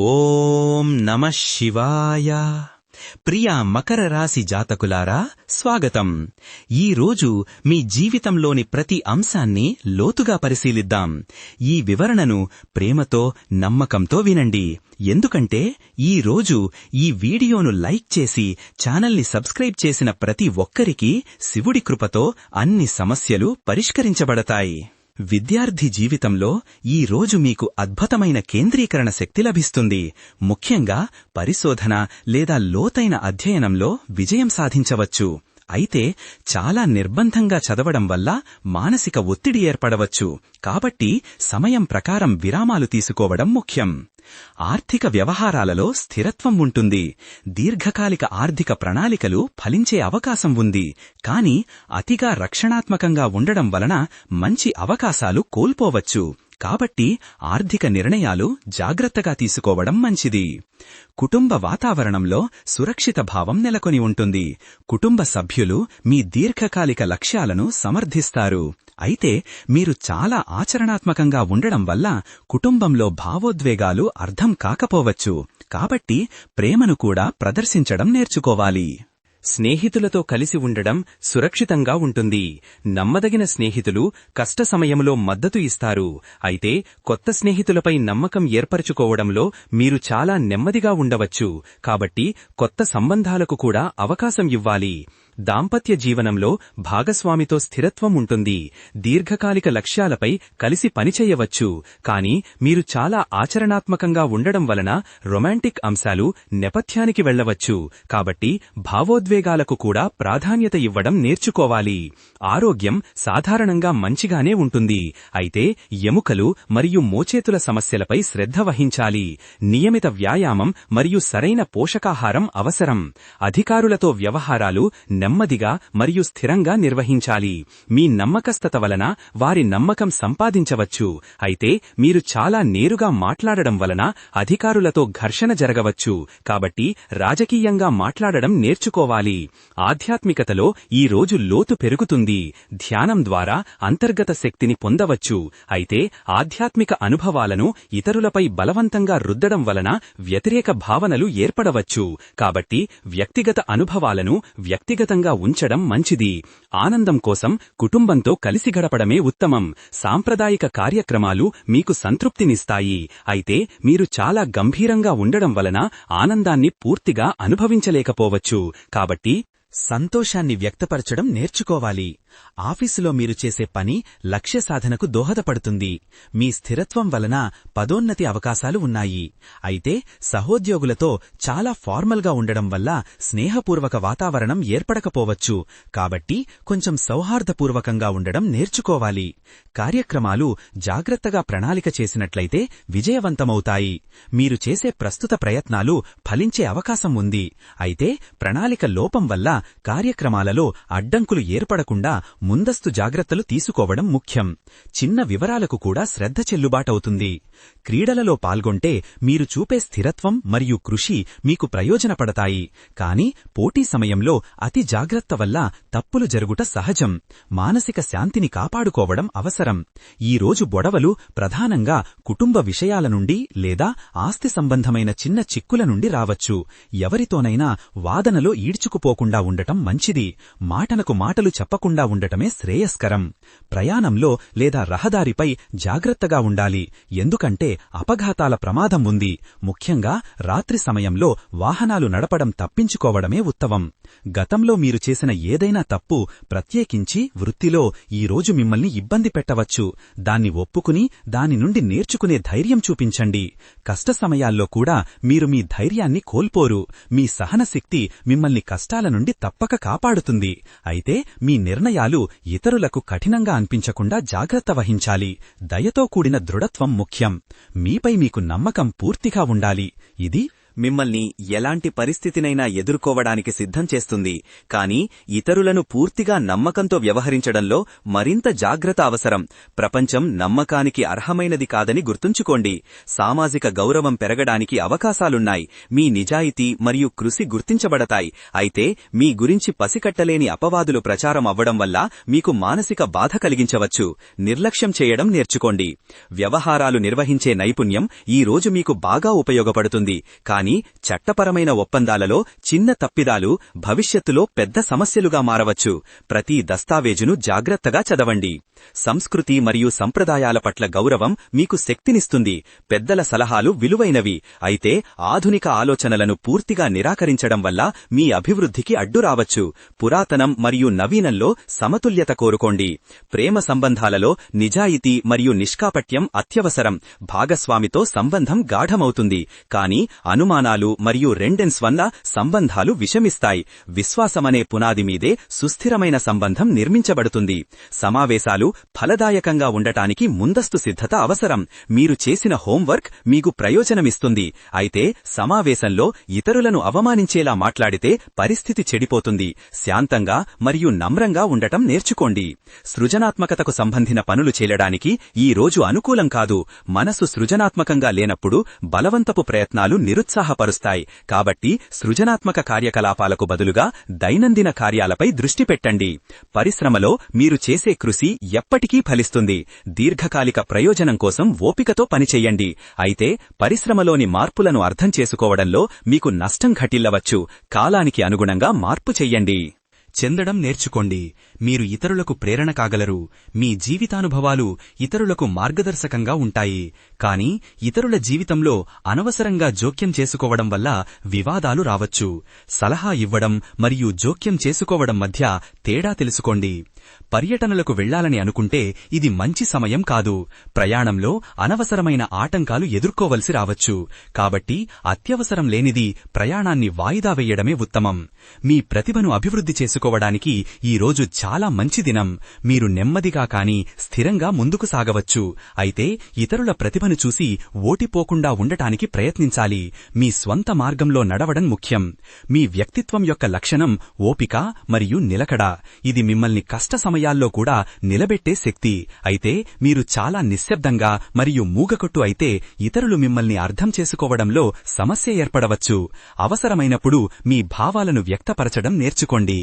ఓం నమ శివాయ. ప్రియ మకర రాశి జాతకులారా స్వాగతం. ఈ రోజు మీ జీవితంలోని ప్రతి అంశాన్ని లోతుగా పరిశీలిద్దాం. ఈ వివరణను ప్రేమతో నమ్మకంతో వినండి. ఎందుకంటే ఈ రోజు ఈ వీడియోను లైక్ చేసి ఛానల్ని సబ్స్క్రైబ్ చేసిన ప్రతి ఒక్కరికి శివుడి కృపతో అన్ని సమస్యలు పరిష్కరించబడతాయి. విద్యార్థి జీవితంలో ఈ రోజు మీకు అద్భుతమైన కేంద్రీకరణ శక్తి లభిస్తుంది. ముఖ్యంగా పరిశోధన లేదా లోతైన అధ్యయనంలో విజయం సాధించవచ్చు. అయితే చాలా నిర్బంధంగా చదవడం వల్ల మానసిక ఒత్తిడి ఏర్పడవచ్చు. కాబట్టి సమయం ప్రకారం విరామాలు తీసుకోవడం ముఖ్యం. ఆర్థిక వ్యవహారాలలో స్థిరత్వం ఉంటుంది. దీర్ఘకాలిక ఆర్థిక ప్రణాళికలు ఫలించే అవకాశం ఉంది. కాని అతిగా రక్షణాత్మకంగా ఉండడం వలన మంచి అవకాశాలు కోల్పోవచ్చు. కాబట్టి ఆర్థిక నిర్ణయాలు జాగ్రత్తగా తీసుకోవడం మంచిది. కుటుంబ వాతావరణంలో సురక్షిత భావం నెలకొని ఉంటుంది. కుటుంబ సభ్యులు మీ దీర్ఘకాలిక లక్ష్యాలను సమర్థిస్తారు. అయితే మీరు చాలా ఆచరణాత్మకంగా ఉండడం వల్ల కుటుంబంలో భావోద్వేగాలు అర్థం కాకపోవచ్చు. కాబట్టి ప్రేమను కూడా ప్రదర్శించడం నేర్చుకోవాలి. స్నేహితులతో కలిసి ఉండడం సురక్షితంగా ఉంటుంది. నమ్మదగిన స్నేహితులు కష్ట సమయంలో మద్దతు ఇస్తారు. అయితే కొత్త స్నేహితులపై నమ్మకం ఏర్పరచుకోవడంలో మీరు చాలా నెమ్మదిగా ఉండవచ్చు. కాబట్టి కొత్త సంబంధాలకు కూడా అవకాశం ఇవ్వాలి. దాంపత్య జీవనంలో భాగస్వామితో స్థిరత్వం ఉంటుంది. దీర్ఘకాలిక లక్ష్యాలపై కలిసి పనిచేయవచ్చు కాని మీరు చాలా ఆచరణాత్మకంగా ఉండడం వలన రొమాంటిక్ అంశాలు నెపథ్యానికి వెళ్ళవచ్చు కాబట్టి భావోద్వేగాలకు కూడా ప్రాధాన్యత ఇవ్వడం నేర్చుకోవాలి. ఆరోగ్యం సాధారణంగా మంచిగానే ఉంటుంది. అయితే ఎముకలు మరియు మోచేతుల సమస్యలపై శ్రద్ధ వహించాలి. నియమిత వ్యాయామం మరియు సరైన పోషకాహారం అవసరం. అధికారులతో వ్యవహారాలు నెమ్మదిగా మరియు స్థిరంగా నిర్వహించాలి. మీ నమ్మకస్తత వలన వారి నమ్మకం సంపాదించవచ్చు. అయితే మీరు చాలా నేరుగా మాట్లాడడం వలన అధికారులతో ఘర్షణ జరగవచ్చు. కాబట్టి రాజకీయంగా మాట్లాడడం నేర్చుకోవాలి. ఆధ్యాత్మికతలో ఈ రోజు లోతు పెరుగుతుంది. ధ్యానం ద్వారా అంతర్గత శక్తిని పొందవచ్చు. అయితే ఆధ్యాత్మిక అనుభవాలను ఇతరులపై బలవంతంగా రుద్దడం వలన వ్యతిరేక భావనలు ఏర్పడవచ్చు. కాబట్టి వ్యక్తిగత అనుభవాలను వ్యక్తిగతంగా దూరంగా ఉంచడం మంచిది. ఆనందం కోసం కుటుంబంతో కలిసి గడపడమే ఉత్తమం. సాంప్రదాయిక కార్యక్రమాలు మీకు సంతృప్తినిస్తాయి. అయితే మీరు చాలా గంభీరంగా ఉండడం వలన ఆనందాన్ని పూర్తిగా అనుభవించలేకపోవచ్చు. కాబట్టి సంతోషాన్ని వ్యక్తపరచడం నేర్చుకోవాలి. ఆఫీసులో మీరు చేసే పని లక్ష్య సాధనకు దోహదపడుతుంది. మీ స్థిరత్వం వలన పదోన్నతి అవకాశాలు ఉన్నాయి. అయితే సహోద్యోగులతో చాలా ఫార్మల్గా ఉండడం వల్ల స్నేహపూర్వక వాతావరణం ఏర్పడకపోవచ్చు. కాబట్టి కొంచెం సౌహార్దపూర్వకంగా ఉండడం నేర్చుకోవాలి. కార్యక్రమాలు జాగ్రత్తగా ప్రణాళిక చేసినట్లయితే విజయవంతమవుతాయి. మీరు చేసే ప్రస్తుత ప్రయత్నాలు ఫలించే అవకాశం ఉంది. అయితే ప్రణాళిక లోపం వల్ల కార్యక్రమాలలో అడ్డంకులు ఏర్పడకుండా ముందస్తు జాగ్రత్తలు తీసుకోవడం ముఖ్యం. చిన్న వివరాలకు కూడా శ్రద్ధ చెల్లుబాటవుతుంది. క్రీడలలో పాల్గొంటే మీరు చూపే స్థిరత్వం మరియు కృషి మీకు ప్రయోజనపడతాయి. కాని పోటీ సమయంలో అతి జాగ్రత్త వల్ల తప్పులు జరుగుట సహజం. మానసిక శాంతిని కాపాడుకోవడం అవసరం. ఈ రోజు బొడవలు ప్రధానంగా కుటుంబ విషయాల నుండి లేదా ఆస్తి సంబంధమైన చిన్న చిక్కుల నుండి రావచ్చు. ఎవరితోనైనా వాదనలో ఈడ్చుకుపోకుండా ఉండటం మంచిది. మాటనకు మాటలు చెప్పకుండా ఉండటమే శ్రేయస్కరం. ప్రయాణంలో లేదా రహదారిపై జాగ్రత్తగా ఉండాలి. ఎందుకంటే అపఘాతాల ప్రమాదం ఉంది. ముఖ్యంగా రాత్రి సమయంలో వాహనాలు నడపడం తప్పించుకోవడమే ఉత్తమం. గతంలో మీరు చేసిన ఏదైనా తప్పు ప్రత్యేకించి వృత్తిలో ఈరోజు మిమ్మల్ని ఇబ్బంది పెట్టవచ్చు. దాన్ని ఒప్పుకుని దాని నుండి నేర్చుకునే ధైర్యం చూపించండి. కష్ట సమయాల్లో కూడా మీరు మీ ధైర్యాన్ని కోల్పోరు. మీ సహనశక్తి మిమ్మల్ని కష్టాల నుండి తప్పక కాపాడుతుంది. అయితే మీ నిర్ణయాలు ఇతరులకు కఠినంగా అనిపించకుండా జాగ్రత్త వహించాలి. దయతో కూడిన దృఢత్వం ముఖ్యం. మీపై మీకు నమ్మకం పూర్తిగా ఉండాలి. ఇది మిమ్మల్ని ఎలాంటి పరిస్థితినైనా ఎదుర్కోవడానికి సిద్ధం చేస్తుంది. కానీ ఇతరులను పూర్తిగా నమ్మకంతో వ్యవహరించడంలో మరింత జాగ్రత్త అవసరం. ప్రపంచం నమ్మకానికి అర్హమైనది కాదని గుర్తుంచుకోండి. సామాజిక గౌరవం పెరగడానికి అవకాశాలున్నాయి. మీ నిజాయితీ మరియు కృషి గుర్తించబడతాయి. అయితే మీ గురించి పసికట్టలేని అపవాదులు ప్రచారం అవ్వడం వల్ల మీకు మానసిక బాధ కలిగించవచ్చు. నిర్లక్ష్యం చేయడం నేర్చుకోండి. వ్యవహారాలు నిర్వహించే నైపుణ్యం ఈ రోజు మీకు బాగా ఉపయోగపడుతుంది. కానీ చట్టపరమైన ఒప్పందాలలో చిన్న తప్పిదాలు భవిష్యత్తులో పెద్ద సమస్యలుగా మారవచ్చు. ప్రతి దస్తావేజును జాగ్రత్తగా చదవండి. సంస్కృతి మరియు సంప్రదాయాల పట్ల గౌరవం మీకు శక్తినిస్తుంది. పెద్దల సలహాలు విలువైనవి. అయితే ఆధునిక ఆలోచనలను పూర్తిగా నిరాకరించడం వల్ల మీ అభివృద్ధికి అడ్డు రావచ్చు. పురాతనం మరియు నవీనంలో సమతుల్యత కోరుకోండి. ప్రేమ సంబంధాలలో నిజాయితీ మరియు నిష్కాపట్యం అత్యవసరం. భాగస్వామితో సంబంధం గాఢమవుతుంది. కానీ అనుమానాలు మరియు రెండెన్స్ వల్ల సంబంధాలు విషమిస్తాయి. విశ్వాసమనే పునాది మీదే సుస్థిరమైన సంబంధం నిర్మించబడుతుంది. సమావేశాలు ఫలదాయకంగా ఉండటానికి ముందస్తు సిద్ధత అవసరం. మీరు చేసిన హోంవర్క్ మీకు ప్రయోజనమిస్తుంది. అయితే సమావేశంలో ఇతరులను అవమానించేలా మాట్లాడితే పరిస్థితి చెడిపోతుంది. శాంతంగా మరియు నమ్రంగా ఉండటం నేర్చుకోండి. సృజనాత్మకతకు సంబంధిన పనులు చేయడానికి ఈ రోజు అనుకూలం కాదు. మనసు సృజనాత్మకంగా లేనప్పుడు బలవంతపు ప్రయత్నాలు ఉత్సాహపరుస్తాయి. కాబట్టి సృజనాత్మక కార్యకలాపాలకు బదులుగా దైనందిన కార్యాలపై దృష్టి పెట్టండి. పరిశ్రమలో మీరు చేసే కృషి ఎప్పటికీ ఫలిస్తుంది. దీర్ఘకాలిక ప్రయోజనం కోసం ఓపికతో పనిచేయండి. అయితే పరిశ్రమలోని మార్పులను అర్థం చేసుకోవడంలో మీకు నష్టం ఘటిల్లవచ్చు. కాలానికి అనుగుణంగా మార్పు చెయ్యండి చెందడం నేర్చుకోండి. మీరు ఇతరులకు ప్రేరణ కాగలరు. మీ జీవితానుభవాలు ఇతరులకు మార్గదర్శకంగా ఉంటాయి. కాని ఇతరుల జీవితంలో అనవసరంగా జోక్యం చేసుకోవడం వల్ల వివాదాలు రావచ్చు. సలహా ఇవ్వడం మరియు జోక్యం చేసుకోవడం మధ్య తేడా తెలుసుకోండి. పర్యటనలకు వెళ్ళాలని అనుకుంటే ఇది మంచి సమయం కాదు. ప్రయాణంలో అనవసరమైన ఆటంకాలు ఎదుర్కోవలసి రావచ్చు. కాబట్టి అత్యవసరం లేనిది ప్రయాణాన్ని వాయిదా వేయడమే ఉత్తమం. మీ ప్రతిభను అభివృద్ధి చేసుకోవడానికి ఈ రోజు చాలా మంచి దినం. మీరు నెమ్మదిగా కాని స్థిరంగా ముందుకు సాగవచ్చు. అయితే ఇతరుల ప్రతిభను చూసి ఓటిపోకుండా ఉండటానికి ప్రయత్నించాలి. మీ స్వంత మార్గంలో నడవడం ముఖ్యం. మీ వ్యక్తిత్వం యొక్క లక్షణం ఓపిక మరియు నిలకడ. ఇది మిమ్మల్ని కష్ట సమయాల్లో కూడా నిలబెట్టే శక్తి. అయితే మీరు చాలా నిశ్శబ్దంగా మరియు మూగకొట్టు అయితే ఇతరులు మిమ్మల్ని అర్థం చేసుకోవడంలో సమస్య ఏర్పడవచ్చు. అవసరమైనప్పుడు మీ భావాలను వ్యక్తపరచడం నేర్చుకోండి.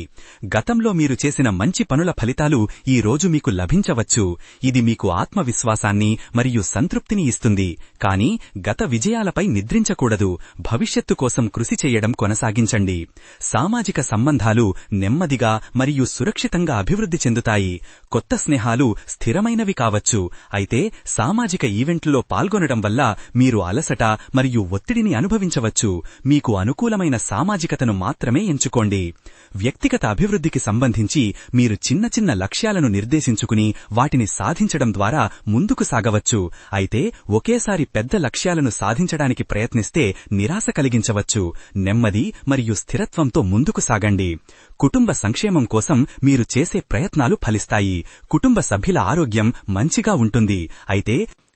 గతంలో మీరు చేసిన మంచి పనుల ఫలితాలు ఈ రోజు మీకు లభించవచ్చు. ఇది మీకు ఆత్మవిశ్వాసాన్ని మరియు సంతృప్తిని ఇస్తుంది. కానీ గత విజయాలపై నిద్రించకూడదు. భవిష్యత్తు కోసం కృషి చేయడం కొనసాగించండి. సామాజిక సంబంధాలు నెమ్మదిగా మరియు సురక్షితంగా అభివృద్ధి చెందుతాయి. కొత్త స్నేహాలు స్థిరమైనవి కావచ్చు. అయితే సామాజిక ఈవెంట్లో పాల్గొనడం వల్ల మీరు అలసట మరియు ఒత్తిడిని అనుభవించవచ్చు. మీకు అనుకూలమైన సామాజికతను మాత్రమే ఎంచుకోండి. వ్యక్తిగత అభివృద్ధికి సంబంధించి మీరు చిన్న చిన్న లక్ష్యాలను నిర్దేశించుకుని వాటిని సాధించడం ద్వారా ముందుకు సాగవచ్చు. అయితే ఒకేసారి పెద్ద లక్ష్యాలను సాధించడానికి ప్రయత్నిస్తే నిరాశ కలిగించవచ్చు. నెమ్మది మరియు స్థిరత్వంతో ముందుకు సాగండి. కుటుంబ సంక్షేమం కోసం మీరు చేసే ప్రయత్నం ప్రయత్నాలు ఫలిస్తాయి. కుటుంబ సభ్యుల ఆరోగ్యం మంచిగా ఉంటుంది. అయితే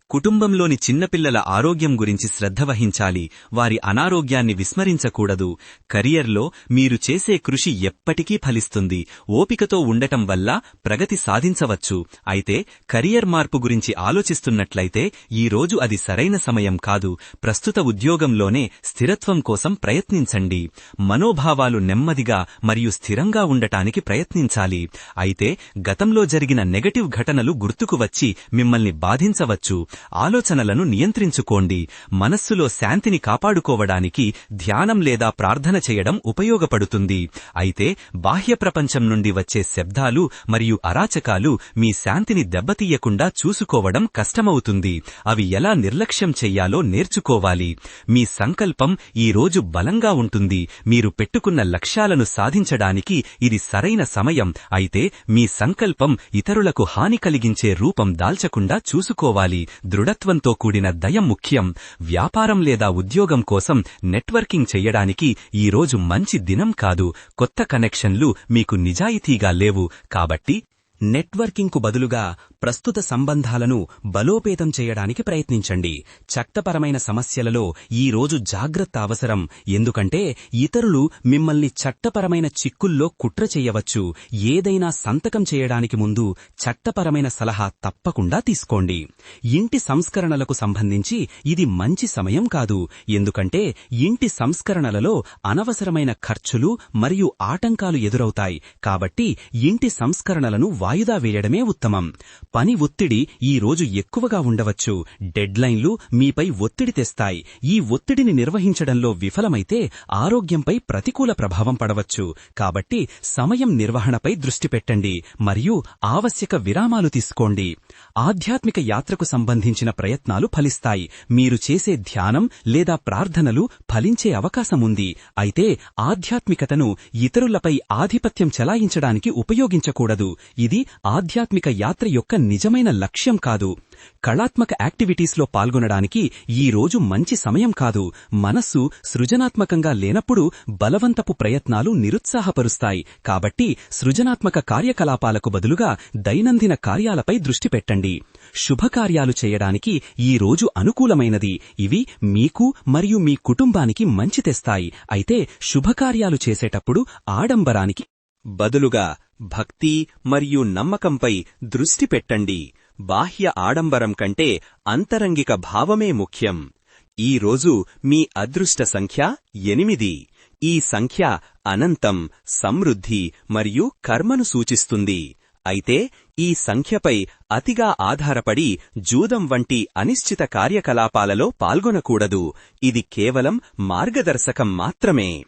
కుటుంబంలోని చిన్నపిల్లల ఆరోగ్యం గురించి శ్రద్ధ వహించాలి. వారి అనారోగ్యాన్ని విస్మరించకూడదు. కెరియర్లో మీరు చేసే కృషి ఎప్పటికీ ఫలిస్తుంది. ఓపికతో ఉండటం వల్ల ప్రగతి సాధించవచ్చు. అయితే కెరియర్ మార్పు గురించి ఆలోచిస్తున్నట్లయితే ఈ రోజు అది సరైన సమయం కాదు. ప్రస్తుత ఉద్యోగంలోనే స్థిరత్వం కోసం ప్రయత్నించండి. మనోభావాలు నెమ్మదిగా మరియు స్థిరంగా ఉండటానికి ప్రయత్నించాలి. అయితే గతంలో జరిగిన నెగటివ్ ఘటనలు గుర్తుకు వచ్చి మిమ్మల్ని బాధించవచ్చు. ఆలోచనలను నియంత్రించుకోండి. మనస్సులో శాంతిని కాపాడుకోవడానికి ధ్యానం లేదా ప్రార్థన చేయడం ఉపయోగపడుతుంది. అయితే బాహ్య ప్రపంచం నుండి వచ్చే శబ్దాలు మరియు అరాచకాలు మీ శాంతిని దెబ్బతీయకుండా చూసుకోవడం కష్టమవుతుంది. అవి ఎలా నిర్లక్ష్యం చెయ్యాలో నేర్చుకోవాలి. మీ సంకల్పం ఈ రోజు బలంగా ఉంటుంది. మీరు పెట్టుకున్న లక్ష్యాలను సాధించడానికి ఇది సరైన సమయం. అయితే మీ సంకల్పం ఇతరులకు హాని కలిగించే రూపం దాల్చకుండా చూసుకోవాలి. దృఢత్వంతో కూడిన దయం ముఖ్యం. వ్యాపారం లేదా ఉద్యోగం కోసం నెట్వర్కింగ్ చెయ్యడానికి ఈ రోజు మంచి దినం కాదు. కొత్త కనెక్షన్లు మీకు నిజాయితీగా లేవు. కాబట్టి నెట్వర్కింగ్కు బదులుగా ప్రస్తుత సంబంధాలను బలోపేతం చేయడానికి ప్రయత్నించండి. చట్టపరమైన సమస్యలలో ఈ రోజు జాగ్రత్త అవసరం. ఎందుకంటే ఇతరులు మిమ్మల్ని చట్టపరమైన చిక్కుల్లో కుట్ర చేయవచ్చు. ఏదైనా సంతకం చేయడానికి ముందు చట్టపరమైన సలహా తప్పకుండా తీసుకోండి. ఇంటి సంస్కరణలకు సంబంధించి ఇది మంచి సమయం కాదు. ఎందుకంటే ఇంటి సంస్కరణలలో అనవసరమైన ఖర్చులు మరియు ఆటంకాలు ఎదురవుతాయి. కాబట్టి ఇంటి సంస్కరణలను వాయిదా వేయడమే ఉత్తమం. పని ఒత్తిడి ఈ రోజు ఎక్కువగా ఉండవచ్చు. డెడ్లైన్లు మీపై ఒత్తిడి తెస్తాయి. ఈ ఒత్తిడిని నిర్వహించడంలో విఫలమైతే ఆరోగ్యంపై ప్రతికూల ప్రభావం పడవచ్చు. కాబట్టి సమయం నిర్వహణపై దృష్టి పెట్టండి. మరియు ఆవశ్యక విరామాలు తీసుకోండి. ఆధ్యాత్మిక యాత్రకు సంబంధించిన ప్రయత్నాలు ఫలిస్తాయి. మీరు చేసే ధ్యానం లేదా ప్రార్థనలు ఫలించే అవకాశముంది అయితే ఆధ్యాత్మికతను ఇతరులపై ఆధిపత్యం చెలాయించడానికి ఉపయోగించకూడదు. ఇది ఆధ్యాత్మిక యాత్ర యొక్క నిజమైన లక్ష్యం కాదు. కళాత్మక యాక్టివిటీస్లో పాల్గొనడానికి ఈ రోజు మంచి సమయం కాదు. మనస్సు సృజనాత్మకంగా లేనప్పుడు బలవంతపు ప్రయత్నాలు నిరుత్సాహపరుస్తాయి. కాబట్టి సృజనాత్మక కార్యకలాపాలకు బదులుగా దైనందిన కార్యాలపై దృష్టి పెట్టండి. శుభకార్యాలు చేయడానికి ఈ రోజు అనుకూలమైనది. ఇవి మీకు మరియు మీ కుటుంబానికి మంచి తెస్తాయి. అయితే శుభకార్యాలు చేసేటప్పుడు ఆడంబరానికి బదులుగా భక్తి మరియు నమ్మకంపై దృష్టి పెట్టండి. బాహ్య ఆడంబరం కంటే అంతరంగిక భావమే ముఖ్యం. ఈ రోజు మీ అదృష్ట సంఖ్య ఎనిమిది. ఈ సంఖ్య అనంతం సమృద్ధి మరియు కర్మను సూచిస్తుంది. అయితే ఈ సంఖ్యపై అతిగా ఆధారపడి జూదం వంటి అనిశ్చిత కార్యకలాపాలలో పాల్గొనకూడదు. ఇది కేవలం మార్గదర్శకం మాత్రమే.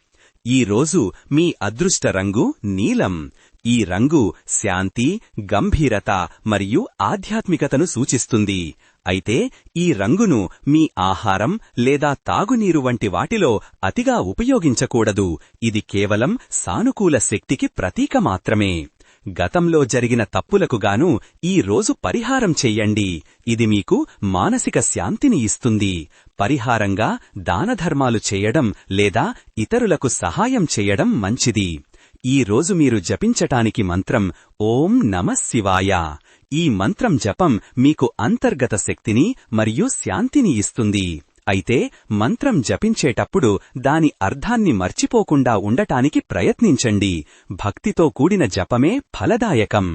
ఈ రోజు మీ అదృష్ట రంగు నీలం. ఈ రంగు శాంతి గంభీరత మరియు ఆధ్యాత్మికతను సూచిస్తుంది. అయితే ఈ రంగును మీ ఆహారం లేదా తాగునీరు వంటి వాటిలో అతిగా ఉపయోగించకూడదు. ఇది కేవలం సానుకూల శక్తికి ప్రతీక మాత్రమే. గతంలో జరిగిన తప్పులకుగాను ఈరోజు ఈ రోజు పరిహారం చెయ్యండి ఇది మీకు మానసిక శాంతిని ఇస్తుంది. పరిహారంగా దానధర్మాలు చేయడం లేదా ఇతరులకు సహాయం చేయడం మంచిది. ఈ రోజు మీరు జపించటానికి మంత్రం ఓం నమ శివాయ. ఈ మంత్రం జపం మీకు అంతర్గత శక్తిని మరియు శాంతిని ఇస్తుంది. అయితే మంత్రం జపించేటప్పుడు దాని అర్థాన్ని మర్చిపోకుండా ఉండటానికి ప్రయత్నించండి. భక్తితో కూడిన జపమే ఫలదాయకం.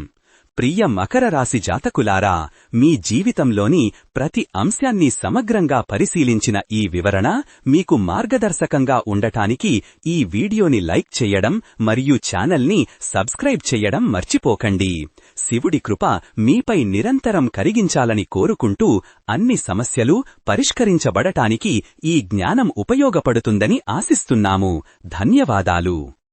ప్రియ మకర రాశి జాతకులారా మీ జీవితంలోని ప్రతి అంశాన్ని సమగ్రంగా పరిశీలించిన ఈ వివరణ మీకు మార్గదర్శకంగా ఉండటానికి ఈ వీడియోని లైక్ చేయడం మరియు ఛానల్ని సబ్స్క్రైబ్ చేయడం మర్చిపోకండి. శివుడి కృప మీపై నిరంతరం కరిగించాలని కోరుకుంటూ అన్ని సమస్యలు పరిష్కరించబడటానికి ఈ జ్ఞానం ఉపయోగపడుతుందని ఆశిస్తున్నాము. ధన్యవాదాలు.